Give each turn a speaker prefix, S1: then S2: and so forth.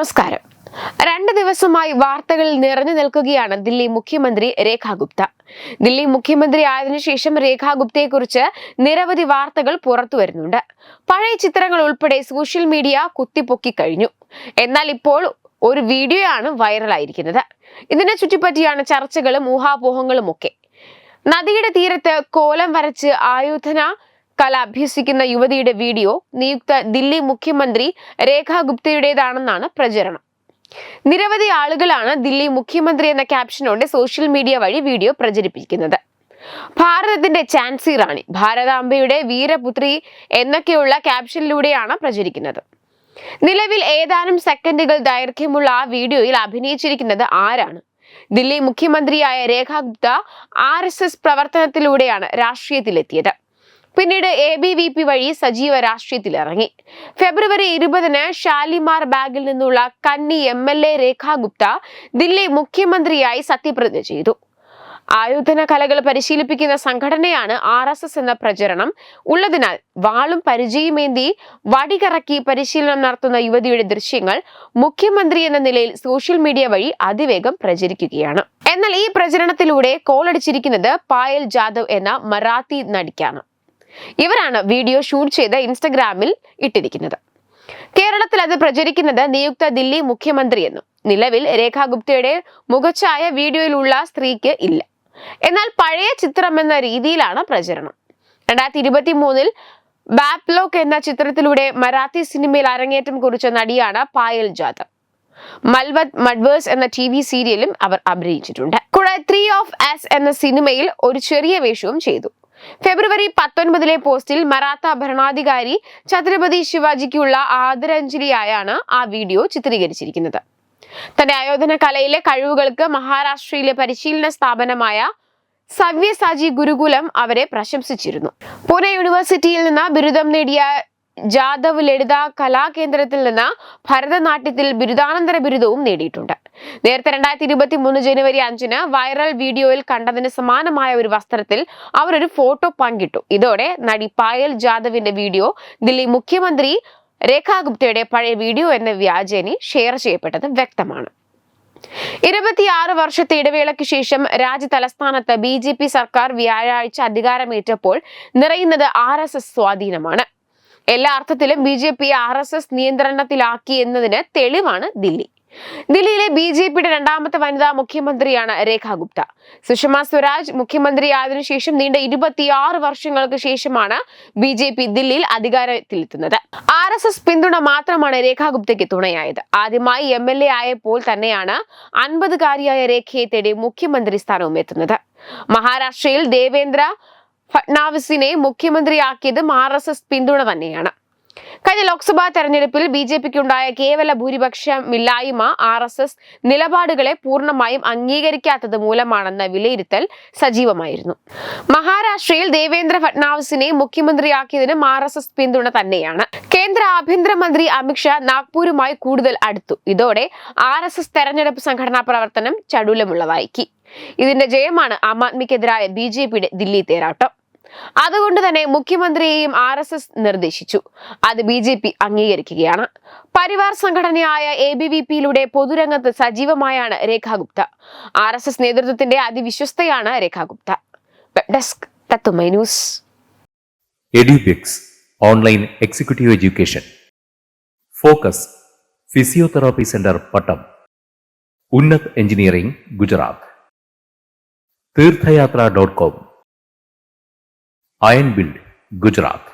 S1: നമസ്കാരം. രണ്ട് ദിവസമായി വാർത്തകളിൽ നിറഞ്ഞു നിൽക്കുകയാണ് ദില്ലി മുഖ്യമന്ത്രി രേഖ ഗുപ്ത. ദില്ലി മുഖ്യമന്ത്രി ആയതിനു ശേഷം രേഖ ഗുപ്തയെക്കുറിച്ച് നിരവധി വാർത്തകൾ പുറത്തു വരുന്നുണ്ട്. പഴയ ചിത്രങ്ങൾ ഉൾപ്പെടെ സോഷ്യൽ മീഡിയ കുത്തിപ്പൊക്കി കഴിഞ്ഞു. എന്നാൽ ഇപ്പോൾ ഒരു വീഡിയോ വീഡിയോയാണ് വൈറലായിരിക്കുന്നത്. ഇതിനെ ചുറ്റിപ്പറ്റിയാണ് ചർച്ചകളും ഊഹാപോഹങ്ങളും ഒക്കെ നദിയുടെ തീരത്ത് കോലം വരച്ച് ആയുധന കല അഭ്യസിക്കുന്ന യുവതിയുടെ വീഡിയോ നിയുക്ത ദില്ലി മുഖ്യമന്ത്രി രേഖ ഗുപ്തയുടേതാണെന്നാണ് പ്രചരണം. നിരവധി ആളുകളാണ് ദില്ലി മുഖ്യമന്ത്രി എന്ന ക്യാപ്ഷനോടെ സോഷ്യൽ മീഡിയ വഴി വീഡിയോ പ്രചരിപ്പിക്കുന്നത്. ഭാരതത്തിന്റെ ചാൻസി റാണി ഭാരതാംബയുടെ വീരപുത്രി എന്നൊക്കെയുള്ള ക്യാപ്ഷനിലൂടെയാണ് പ്രചരിക്കുന്നത്. നിലവിൽ ഏതാനും സെക്കൻഡുകൾ ദൈർഘ്യമുള്ള ആ വീഡിയോയിൽ അഭിനയിച്ചിരിക്കുന്നത് ആരാണ്? ദില്ലി മുഖ്യമന്ത്രിയായ Rekha Gupta R S S പ്രവർത്തനത്തിലൂടെയാണ് രാഷ്ട്രീയത്തിലെത്തിയത്. പിന്നീട് എ ബി വി പി വഴി സജീവ രാഷ്ട്രീയത്തിൽ ഇറങ്ങി ഫെബ്രുവരി ഇരുപതിന് ഷാലിമാർ ബാഗിൽ നിന്നുള്ള കന്നി M L A Rekha Gupta Delhi മുഖ്യമന്ത്രിയായി സത്യപ്രതിജ്ഞ ചെയ്തു. ആയോധന കലകൾ പരിശീലിപ്പിക്കുന്ന സംഘടനയാണ് ആർ എസ് എസ് എന്ന പ്രചരണം. ഉള്ളതിനാൽ വാളും പരിചയമേന്തി വടികറക്കി പരിശീലനം നടത്തുന്ന യുവതിയുടെ ദൃശ്യങ്ങൾ മുഖ്യമന്ത്രി എന്ന നിലയിൽ സോഷ്യൽ മീഡിയ വഴി അതിവേഗം പ്രചരിക്കുകയാണ്. എന്നാൽ ഈ പ്രചരണത്തിലൂടെ കോളടിച്ചിരിക്കുന്നത് പായൽ ജാദവ് എന്ന മറാത്തി നടിക്കാണ്. ഇവരാണ് വീഡിയോ ഷൂട്ട് ചെയ്ത് ഇൻസ്റ്റഗ്രാമിൽ ഇട്ടിരിക്കുന്നത്. കേരളത്തിൽ അത് പ്രചരിക്കുന്നത് നിയുക്ത ദില്ലി മുഖ്യമന്ത്രി എന്നും. നിലവിൽ രേഖാ ഗുപ്തയുടെ മുഖച്ഛായ വീഡിയോയിലുള്ള സ്ത്രീക്ക് ഇല്ല. എന്നാൽ പഴയ ചിത്രം എന്ന രീതിയിലാണ് പ്രചരണം. രണ്ടായിരത്തി ഇരുപത്തി മൂന്നിൽ ബാപ്ലോക്ക് എന്ന ചിത്രത്തിലൂടെ മറാത്തി സിനിമയിൽ അരങ്ങേറ്റം കുറിച്ച നടിയാണ് പായൽ ജാദവ്. മൽവത് മഡ്വേഴ്സ് എന്ന ടി വി സീരിയലും അവർ അഭിനയിച്ചിട്ടുണ്ട്. കൂടാതെ ത്രീ ഓഫ് ആസ് എന്ന സിനിമയിൽ ഒരു ചെറിയ വേഷവും ചെയ്തു. ഫെബ്രുവരി പത്തൊൻപതിലെ പോസ്റ്റിൽ മറാത്ത ഭരണാധികാരി ഛത്രപതി ശിവാജിക്കുള്ള ആദരാഞ്ജലിയായാണ് ആ വീഡിയോ ചിത്രീകരിച്ചിരിക്കുന്നത്. തന്റെ ആയോധന കലയിലെ കഴിവുകൾക്ക് മഹാരാഷ്ട്രയിലെ പരിശീലന സ്ഥാപനമായ സവ്യസാജി ഗുരുകുലം അവരെ പ്രശംസിച്ചിരുന്നു. പൂനെ യൂണിവേഴ്സിറ്റിയിൽ നിന്ന് ബിരുദം നേടിയ ജാദവ് ലളിത കലാകേന്ദ്രത്തിൽ നിന്ന് ഭരതനാട്യത്തിൽ ബിരുദാനന്തര ബിരുദവും നേടിയിട്ടുണ്ട്. നേരത്തെ രണ്ടായിരത്തി ഇരുപത്തി മൂന്ന് ജനുവരി അഞ്ചിന് വൈറൽ വീഡിയോയിൽ കണ്ടതിന് സമാനമായ ഒരു വസ്ത്രത്തിൽ അവർ ഒരു ഫോട്ടോ പങ്കിട്ടു. ഇതോടെ നടി പായൽ ജാദവിന്റെ വീഡിയോ ദില്ലി മുഖ്യമന്ത്രി രേഖാ ഗുപ്തയുടെ പഴയ വീഡിയോ എന്ന വ്യാജേനെ ഷെയർ ചെയ്യപ്പെട്ടത് വ്യക്തമാണ്. ഇരുപത്തിയാറ് വർഷത്തെ ഇടവേളയ്ക്ക് ശേഷം രാജ്യ തലസ്ഥാനത്ത് ബി ജെ പി സർക്കാർ വ്യാഴാഴ്ച അധികാരമേറ്റപ്പോൾ നിറയുന്നത് ആർ എസ് എസ് സ്വാധീനമാണ്. എല്ലാ അർത്ഥത്തിലും B J P R S S നിയന്ത്രണത്തിലാക്കി എന്നതിന് തെളിവാണ് ദില്ലി. ദില്ലിയിലെ ബി ജെ പിയുടെ രണ്ടാമത്തെ വനിതാ മുഖ്യമന്ത്രിയാണ് രേഖ ഗുപ്ത. സുഷമ സ്വരാജ് മുഖ്യമന്ത്രിയായതിനു ശേഷം നീണ്ട ഇരുപത്തിയാറ് വർഷങ്ങൾക്ക് ശേഷമാണ് ബി ജെ പി ദില്ലിയിൽ അധികാരത്തിലെത്തുന്നത്. ആർ എസ് എസ് പിന്തുണ മാത്രമാണ് രേഖ ഗുപ്തയ്ക്ക് തുണയായത്. ആദ്യമായി എം എൽ എ ആയപ്പോൾ തന്നെയാണ് അൻപതുകാരിയായ രേഖയെ തേടി മുഖ്യമന്ത്രി സ്ഥാനവും എത്തുന്നത്. മഹാരാഷ്ട്രയിൽ ദേവേന്ദ്ര ഫട്നാവിസിനെ മുഖ്യമന്ത്രിയാക്കിയതും ആർ എസ് എസ് പിന്തുണ തന്നെയാണ്. കഴിഞ്ഞ ലോക്സഭാ തെരഞ്ഞെടുപ്പിൽ ബി ജെ പിക്ക് ഉണ്ടായ കേവല ഭൂരിപക്ഷമില്ലായ്മ ആർ എസ് എസ് നിലപാടുകളെ പൂർണമായും അംഗീകരിക്കാത്തത് മൂലമാണെന്ന വിലയിരുത്തൽ സജീവമായിരുന്നു. മഹാരാഷ്ട്രയിൽ ദേവേന്ദ്ര ഫട്നാവിസിനെ മുഖ്യമന്ത്രിയാക്കിയതിനും ആർ എസ് എസ് പിന്തുണ തന്നെയാണ്. കേന്ദ്ര ആഭ്യന്തരമന്ത്രി അമിത്ഷാ നാഗ്പൂരുമായി കൂടുതൽ അടുത്തു. ഇതോടെ ആർ എസ് എസ് തെരഞ്ഞെടുപ്പ് സംഘടനാ പ്രവർത്തനം ചടുലമുള്ളതാക്കി ഇതിന്റെ ജയമാണ് ആം ആദ്മിക്കെതിരായ ബി ജെ പിയുടെ ദില്ലി തേരാട്ടം. അതുകൊണ്ട് തന്നെ മുഖ്യമന്ത്രിയെയും ആർ എസ് എസ് നിർദ്ദേശിച്ചു. അത് ബി ജെ പി അംഗീകരിക്കുകയാണ്. പരിവാർ സംഘടനയായ എ ബി വി പിയിലൂടെ പൊതുരംഗത്ത് സജീവമായാണ് Rekha Gupta. R S S നേതൃത്വത്തിന്റെ അതിവിശ്വസ്തയാണ് രേഖാ ഗുപ്ത. ഡെസ്ക് തത്തുമൈ news
S2: online executive education focus physiotherapy centre Pattom Unnat engineering Gujarat തീർത്ഥയാത്ര ഡോട്ട് കോം आयन बिल्ड गुजरात